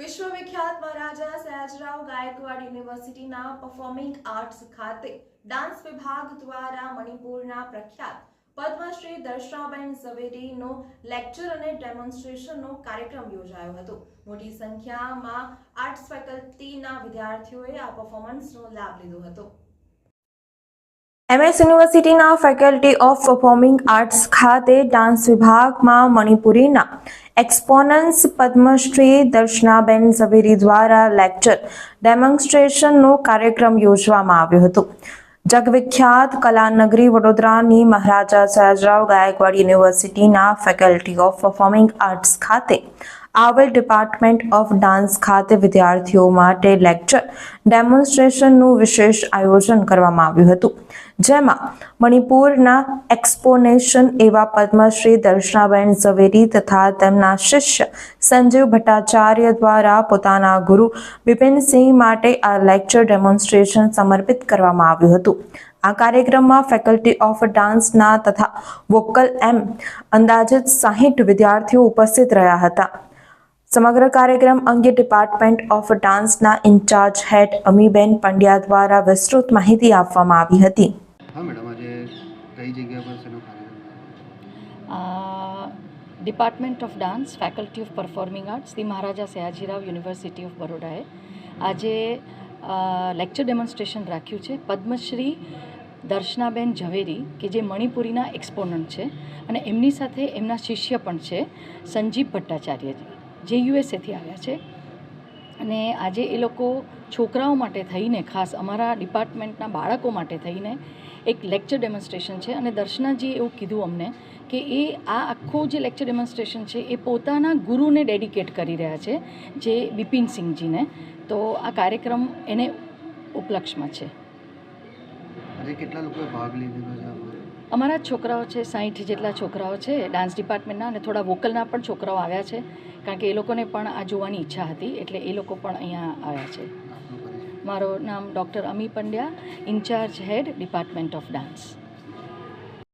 વિશ્વવિખ્યાત મહારાજા સયાજરાવ ગાયકવાડ યુનિવર્સિટીના performing arts ખાતે dance વિભાગ દ્વારા મણિપુરના પ્રખ્યાત પદ્મશ્રી દર્શાબેન ઝવેરીનો લેક્ચર અને ડેમોન્સ્ટ્રેશનનો કાર્યક્રમ યોજાયો હતો. મોટી સંખ્યામાં આર્ટ્સ ફેકલ્ટીના વિદ્યાર્થીઓએ આ પરફોર્મન્સનો લાભ લીધો હતો. એમએસ યુનિવર્સિટીના ફેકલ્ટી ઓફ પરફોર્મિંગ આર્ટ્સ ખાતે ડાન્સ વિભાગમાં મણિપુરીના એક્સપોનન્સ પદ્મશ્રી દર્શનાબેન ઝવેરી દ્વારા લેક્ચર ડેમોન્સ્ટ્રેશનનો કાર્યક્રમ યોજવામાં આવ્યો હતો. જગવિખ્યાત કલાનગરી વડોદરાની મહારાજા સયાજરાવ ગાયકવાડ યુનિવર્સિટીના ફેકલ્ટી ઓફ પરફોર્મિંગ આર્ટ્સ ખાતે આવેલ ડિપાર્ટમેન્ટ ઓફ ડાન્સ ખાતે વિદ્યાર્થીઓ માટે લેક્ચર ડેમોન્સ્ટ્રેશનનું વિશેષ આયોજન કરવામાં આવ્યું હતું. જેમાં મણિપુરના એક્સપોનેશન એવા પદ્મશ્રી દર્શનાબેન ઝવેરી તથા તેમના શિષ્ય સંજીવ ભટ્ટાચાર્ય દ્વારા પોતાના ગુરુ બિપિનસિંહ માટે આ લેક્ચર ડેમોન્સ્ટ્રેશન સમર્પિત કરવામાં આવ્યું હતું. આ કાર્યક્રમમાં ફેકલ્ટી ઓફ ડાન્સના તથા વોકલ એમ અંદાજિત સાહીઠ વિદ્યાર્થીઓ ઉપસ્થિત રહ્યા હતા. સમગ્ર કાર્યક્રમ અંગે ડિપાર્ટમેન્ટ ઓફ ડાન્સના ઇન્ચાર્જ હેડ અમીબેન પંડ્યા દ્વારા વિસ્તૃત માહિતી આપવામાં આવી હતી. હા મેડમ આજે કઈ જગ્યા પર શેનો department of dance faculty of performing arts the Maharaja Sayajirao university of બરોડાએ આજે લેક્ચર ડેમોન્સ્ટ્રેશન રાખ્યું છે. પદ્મશ્રી દર્શનાબેન ઝવેરી કે જે મણિપુરીના એક્સપોનન્ટ છે અને એમની સાથે એમના શિષ્ય પણ છે સંજીવ ભટ્ટાચાર્યજી. જે યુએસએથી આવ્યા છે. અને આજે એ લોકો છોકરાઓ માટે થઈને, ખાસ અમારા ડિપાર્ટમેન્ટના બાળકો માટે થઈને એક લેક્ચર ડેમોન્સ્ટ્રેશન છે. અને દર્શનાજીએ એવું કીધું અમને કે એ આ આખો જે લેક્ચર ડેમોન્સ્ટ્રેશન છે એ પોતાના ગુરુને ડેડિકેટ કરી રહ્યા છે, જે બિપિન સિંહજીને. તો આ કાર્યક્રમ એને ઉપલક્ષમાં છે. કેટલા લોકોએ ભાગ લીધેલો છે? અમારા છોકરાઓ છે સાહીઠ જેટલા છોકરાઓ છે ડાન્સ ડિપાર્ટમેન્ટના અને થોડા વોકલના પણ છોકરાઓ આવ્યા છે, કારણ કે એ લોકોને પણ આ જોવાની ઈચ્છા હતી, એટલે એ લોકો પણ અહીંયા આવ્યા છે. મારું નામ doctor Ami Pandya in charge head department of dance